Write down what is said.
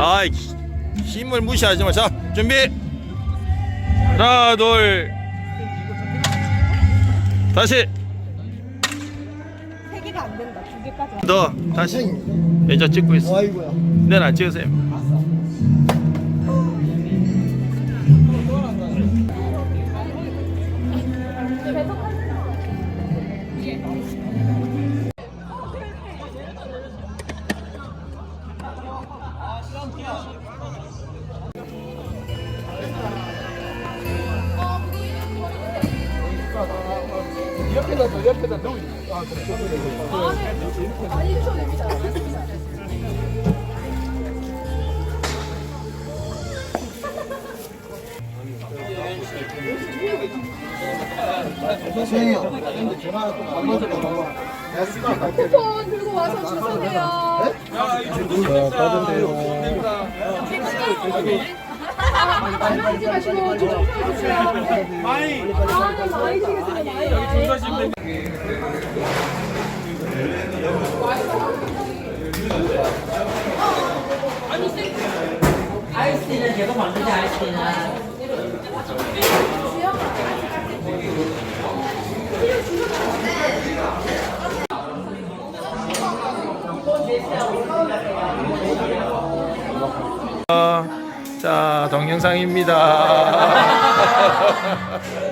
아 힘을 무시하지 마. 자 준비. 하나 둘. 다시. 세 개가 안 된다. 두 개까지. 너 다시. 이제 찍고 있어. 아이고야. 내는 안 찍으세요. 옆에다 더 옆에다 누워. 아 그래. 수영이 형. 안 받을까 봐. 내가 습관 갈게. 쿠폰 들고 와서 주세요. 말하지 마시고 좀 해주세요. 많이. 아, 많이 주겠습니다. 많이. 많이. 아이스티는 자 동영상입니다.